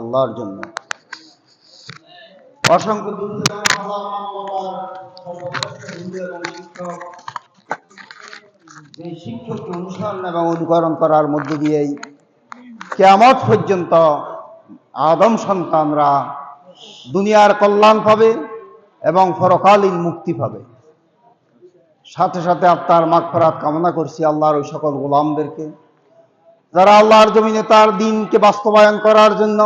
আল্লাহর জন্য। অসংখ্য শিক্ষককে অনুসরণ এবং অনুকরণ করার মধ্য দিয়েই কেয়ামত পর্যন্ত আদম সন্তানরা দুনিয়ার কল্যাণ পাবে। এবং পরকালীন মুক্তি পাবে। সাথে সাথে আপনার মাগফরাত কামনা করছি আল্লাহর ওই সকল গোলামদেরকে। যারা আল্লাহর জমিনে তার দিনকে বাস্তবায়ন করার জন্য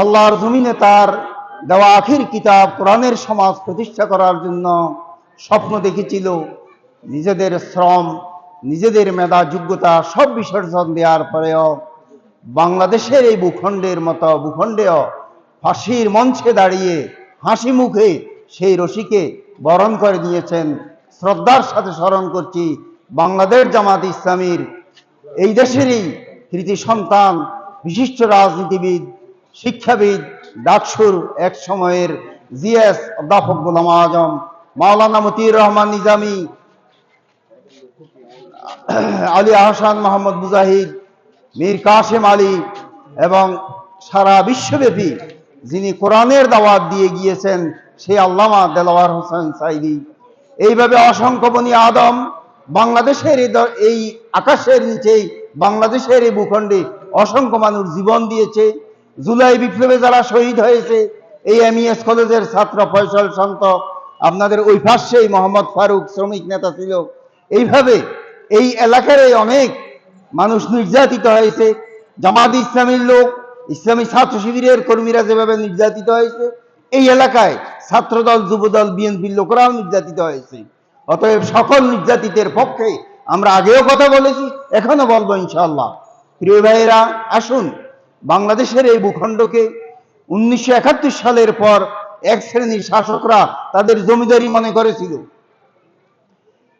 আল্লাহর জমিনে তার দেওয়া আখির কিতাব, কোরআনের সমাজ প্রতিষ্ঠা করার জন্য স্বপ্ন দেখেছিল, নিজেদের শ্রম, নিজেদের মেধা, যোগ্যতা সব বিসর্জন দেওয়ার পরেও বাংলাদেশের এই ভূখণ্ডের মতো, ভূখণ্ডেও ফাঁসির মঞ্চে দাঁড়িয়ে হাসি মুখে সেই রশিকে বরণ করে নিয়েছেন শ্রদ্ধার সাথে স্মরণ করছি বাংলাদেশ জামাত ইসলামীর এই দেশেরই কৃতি সন্তান, বিশিষ্ট রাজনীতিবিদ, শিক্ষাবিদ, ডাকসুর এক সময়ের জিএস অধ্যাপক গোলাম আজম, মাওলানা মতির রহমান নিজামী, আলী আহসান মোহাম্মদ মুজাহিদ, মীর কাশেম আলী এবং সারা বিশ্বব্যাপী যিনি কোরআনের দাওয়াত দিয়ে গিয়েছেন সেই আল্লামা দেলাওয়ার হোসেন সাইদি। এইভাবে অসংখ্য বনি আদম বাংলাদেশের এই আকাশের নিচেই, বাংলাদেশের এই ভূখণ্ডে অসংখ্য মানুষ জীবন দিয়েছে। জুলাই বিপ্লবে যারা শহীদ হয়েছে, এই এমইএস কলেজের ছাত্র ফয়সল সন্ত, আপনাদের ওই পাশেই মোহাম্মদ ফারুক শ্রমিক নেতা ছিল। এইভাবে এই এলাকার অনেক মানুষ নির্যাতিত হয়েছে। জামাত ইসলামীর লোক ইসলামী ছাত্র শিবিরের কর্মীরা যেভাবে নির্যাতিত হয়েছে, এই এলাকায় ছাত্রদল, যুবদল, বিএনপির লোকরাও নির্যাতিত হয়েছে। অতএব সকল নির্যাতিতের পক্ষে আমরা আগেও কথা বলেছি, এখনও বলব ইনশাল্লাহ প্রিয় ভাইয়েরা, আসুন, বাংলাদেশের এই ভূখণ্ডকে উনিশশো একাত্তর সালের পর এক শ্রেণির শাসকরা তাদের জমিদারি মনে করেছিল।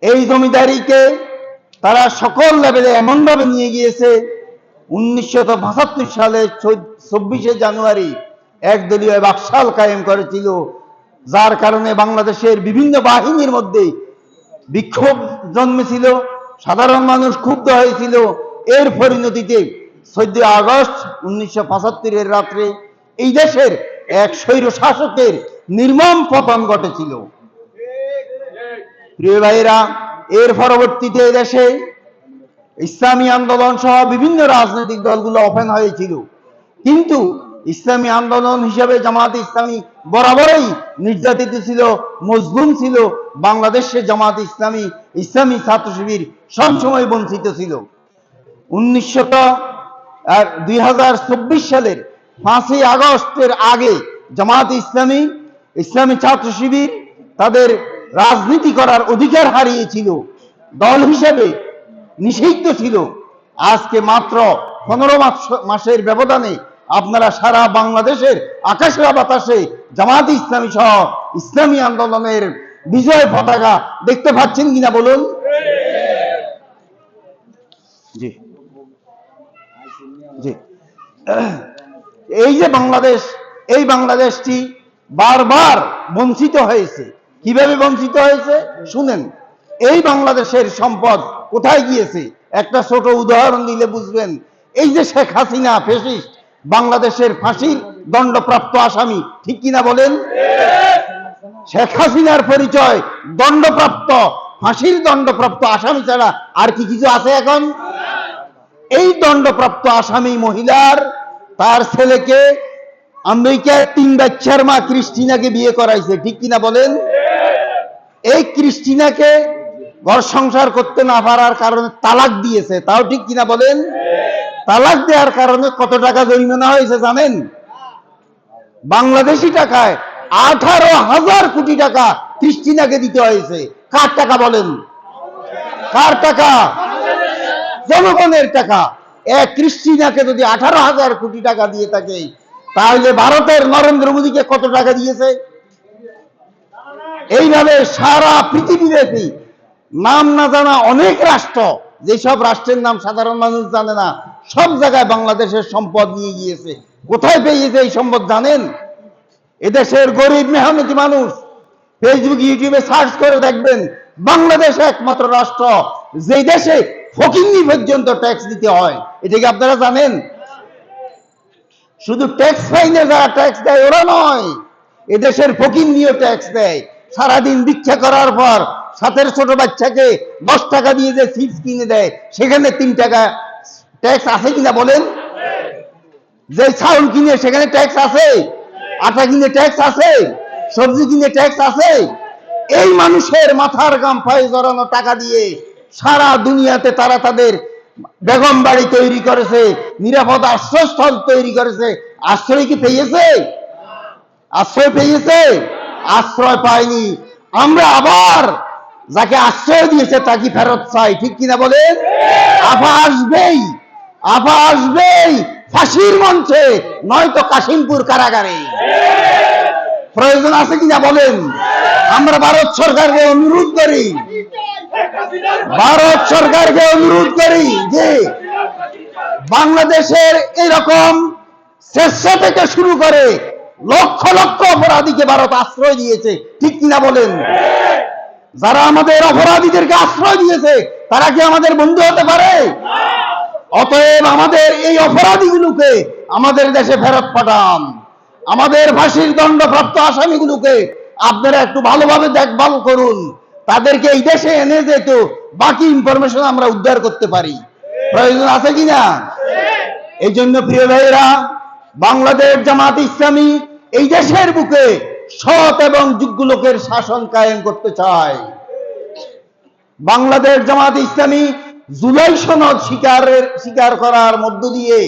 এই জমিদারিকে তারা সকল লেভেলে এমনভাবে নিয়ে গিয়েছে উনিশশো পঁচাত্তর সালে চব্বিশে জানুয়ারি একদলীয় বাকশাল কায়েম করেছিল, যার কারণে বাংলাদেশের বিভিন্ন বাহিনীর মধ্যে বিক্ষোভ জন্মেছিল, সাধারণ মানুষ ক্ষুব্ধ হয়েছিল। এর পরিণতিতে চোদ্দ আগস্ট উনিশশো পঁচাত্তরের রাত্রে এই দেশের এক স্বৈর শাসকের নির্মম পতন ঘটেছিল। প্রিয় ভাইরা এর পরবর্তীতে দেশে ইসলামী আন্দোলন সহ বিভিন্ন রাজনৈতিক দলগুলো ওপেন হয়েছিল। কিন্তু ইসলামী আন্দোলন হিসেবে জামাত ইসলামী বরাবরই নির্যাতিত ছিল, মজলুম ছিল। বাংলাদেশে জামাত ইসলামী ইসলামী ছাত্র শিবির সবসময় বঞ্চিত ছিল। উনিশশো দুই হাজার চব্বিশ সালের পাঁচই আগস্টের আগে জামাত ইসলামী ইসলামী ছাত্র শিবির তাদের রাজনীতি করার অধিকার হারিয়েছিল। দল হিসেবে নিষিদ্ধ ছিল। আজকে মাত্র পনেরো মাসের ব্যবধানে আপনারা সারা বাংলাদেশের আকাশে বাতাসে জামাত ইসলামী সহ ইসলামী আন্দোলনের বিজয় পতাকা দেখতে পাচ্ছেন কিনা বলুন? জি। জি। এই যে বাংলাদেশ, এই বাংলাদেশটি বারবার বঞ্চিত হয়েছে। কীভাবে বঞ্চিত হয়েছে? শুনেন, এই বাংলাদেশের সম্পদ কোথায় গিয়েছে? একটা ছোট উদাহরণ দিলে বুঝবেন। এই যে শেখ হাসিনা ফেসিস্ট, বাংলাদেশের ফাঁসির দণ্ডপ্রাপ্ত আসামি, ঠিক কিনা বলেন? শেখ হাসিনার পরিচয়, দণ্ডপ্রাপ্ত, ফাঁসির দণ্ডপ্রাপ্ত আসামি ছাড়া আর কি কিছু আছে এখন? এই দণ্ডপ্রাপ্ত আসামি মহিলার, তার ছেলেকে আমেরিকার তিন বাচ্চার মা ক্রিস্টিনাকে বিয়ে করাইছে, ঠিক কিনা বলেন? এই ক্রিস্টিনাকে ঘর সংসার করতে না পারার কারণে তালাক দিয়েছে। তাও ঠিক কিনা বলেন? তালাক দেওয়ার কারণে কত টাকা জরিমানা হয়েছে জানেন? বাংলাদেশি টাকায় আঠারো হাজার কোটি টাকা ক্রিস্টিনাকে দিতে হয়েছে। কার টাকা বলেন? কার টাকা? জনগণের টাকা। এক ক্রিস্টিনাকে যদি আঠারো হাজার কোটি টাকা দিয়ে থাকে, তাহলে ভারতের নরেন্দ্র মোদীকে কত টাকা দিয়েছে? এইভাবে সারা পৃথিবীব্যাপী নাম না জানা অনেক রাষ্ট্র, যেসব রাষ্ট্রের নাম সাধারণ মানুষ জানে না, সব জায়গায় বাংলাদেশের সম্পদ নিয়ে গিয়েছে। কোথায় পেয়েছে এই সম্পদ জানেন? এদেশের গরিব মেহনতি মানুষ ফেসবুক ইউটিউবে সার্চ করে দেখবেন, বাংলাদেশ একমাত্র রাষ্ট্র যেই দেশে ফকিন্নি পর্যন্ত ট্যাক্স দিতে হয়। এটা কি আপনারা জানেন? শুধু ট্যাক্স ফাইনে যারা ট্যাক্স দেয়, ওরা নয়, এদেশের ফকিন্নিও ট্যাক্স দেয়। সারাদিন ভিক্ষা করার পর সাথের ছোট বাচ্চাকে দশ টাকা দিয়ে যে চিপস কিনে দেয়, সেখানে তিন টাকা ট্যাক্স আছে কিনা বলেন? যে চাউল কিনে, সেখানে ট্যাক্স আছে? আটা কিনে ট্যাক্স আছে? সবজি কিনে ট্যাক্স আছে? এই মানুষের মাথার গাম পায়ে জড়ানো টাকা দিয়ে সারা দুনিয়াতে তারা তাদের বেগম বাড়ি তৈরি করেছে, নিরাপদ আশ্রয়স্থল তৈরি করেছে। আশ্রয় কি পেয়েছে? আশ্রয় পেয়েছে? আশ্রয় পায়নি। আমরা আবার যাকে আশ্রয় দিয়েছে তাকে ফেরত চাই। ঠিক কিনা বলেন? আফা আসবেই আফা আসবেই ফাঁসির মঞ্চে, নয়তো কাশিমপুর কারাগারে। প্রয়োজন আছে কিনা বলেন? আমরা ভারত সরকারকে অনুরোধ করি। ভারত সরকারকে অনুরোধ করি যে বাংলাদেশের এরকম শ্রেষ্ঠ থেকে শুরু করে লক্ষ লক্ষ অপরাধীকে ভারত আশ্রয় দিয়েছে। ঠিক কিনা বলেন? যারা আমাদের অপরাধীদেরকে আশ্রয় দিয়েছে, তারা কি আমাদের বন্ধু হতে পারে? অতএব আমাদের এই অপরাধীগুলোকে আমাদের দেশে ফেরত পাঠান। আমাদের ফাঁসির দণ্ডপ্রাপ্ত আসামিগুলোকে আপনারা একটু ভালোভাবে দেখভাল করুন। তাদেরকে এই দেশে এনে যেত বাকি ইনফরমেশন আমরা উদ্ধার করতে পারি। প্রয়োজন আছে কিনা? এই জন্য প্রিয় ভাইয়েরা, বাংলাদেশ জামাত ইসলামী এই দেশের বুকে সৎ এবং যোগ্য লোকের শাসন কায়েম করতে চায়। বাংলাদেশ জামাত ইসলামী জুলাই সনদ স্বীকারের, স্বীকার করার মধ্য দিয়ে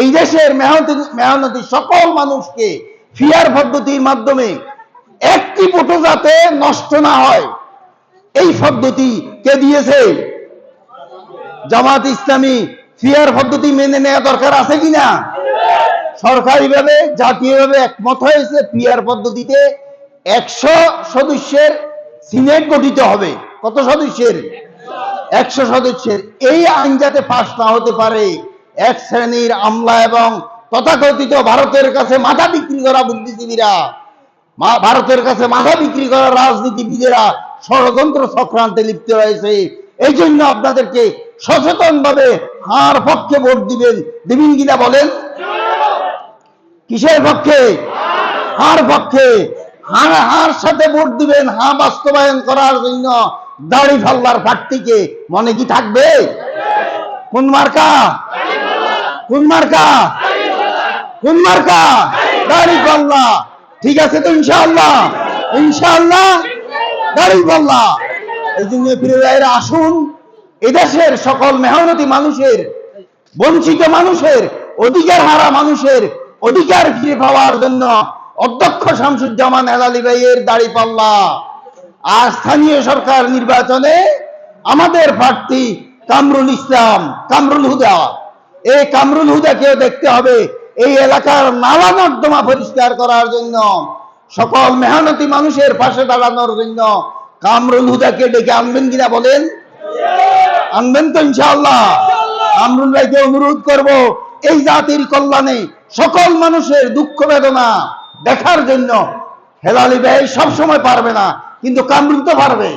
এই দেশের মেহনতি মেহনতি সকল মানুষকে ফিয়ার পদ্ধতির মাধ্যমে একটি ভোটও যাতে নষ্ট না হয়, এই পদ্ধতি কে দিয়েছে? জামাত ইসলামী ফিয়ার পদ্ধতি মেনে নেওয়া দরকার আছে কিনা? সরকারিভাবে, জাতীয়ভাবে একমত হয়েছে পিয়ার পদ্ধতিতে একশো সদস্যের সিনেট গঠিত হবে। কত সদস্যের? একশো সদস্যের। এই আইন যাতে পাশ না হতে পারে, এক শ্রেণির আমলা এবং তথাকথিত ভারতের কাছে মাথা বিক্রি করা বুদ্ধিজীবীরা ভারতের কাছে মাথা বিক্রি করা রাজনীতিবিদেরা ষড়যন্ত্র চক্রান্তে লিপ্ত রয়েছে। এই জন্য আপনাদেরকে সচেতন ভাবে হার পক্ষে ভোট দিবেন। দিবেন কিনা বলেন? কিসের পক্ষে? হার পক্ষে। হার সাথে ভোট দিবেন, হা বাস্তবায়ন করার জন্য দাড়ি ফাল্লার প্রার্থীকে। মনে কি থাকবে? কোন মার্কা? কোন মার্কা? কোন মার্কা? দাড়ি পাল্লা ঠিক আছে তো ইনশাআল্লাহ? ইনশাআল্লাহ দাড়ি পাল্লা এই জন্য প্রিয় ভাইয়েরা, আসুন। এদেশের সকল মেহনতি মানুষের, বঞ্চিত মানুষের, অধিকার হারা মানুষের অধিকার ফিরে পাওয়ার জন্য অধ্যক্ষ শামসুজ্জামান হেলালি ভাইয়ের দাড়ি পাল্লা। আর স্থানীয় সরকার নির্বাচনে আমাদের প্রার্থী কামরুল ইসলাম, কামরুল হুদা। এই কামরুল হুদাকেও দেখতে হবে এই এলাকার নালা নর্দমা পরিষ্কার করার জন্য, সকল মেহনতি মানুষের পাশে দাঁড়ানোর জন্য কামরুল হুদাকে ডেকে আনবেন কিনা বলেন? আনবেন তো ইনশাআল্লাহ। আমরুল ভাইকে অনুরোধ করব, এই জাতির কল্যাণে সকল মানুষের দুঃখ বেদনা দেখার জন্য হেলালি ব্যয় সবসময় পারবে না, কিন্তু কামরুল তো পারবে।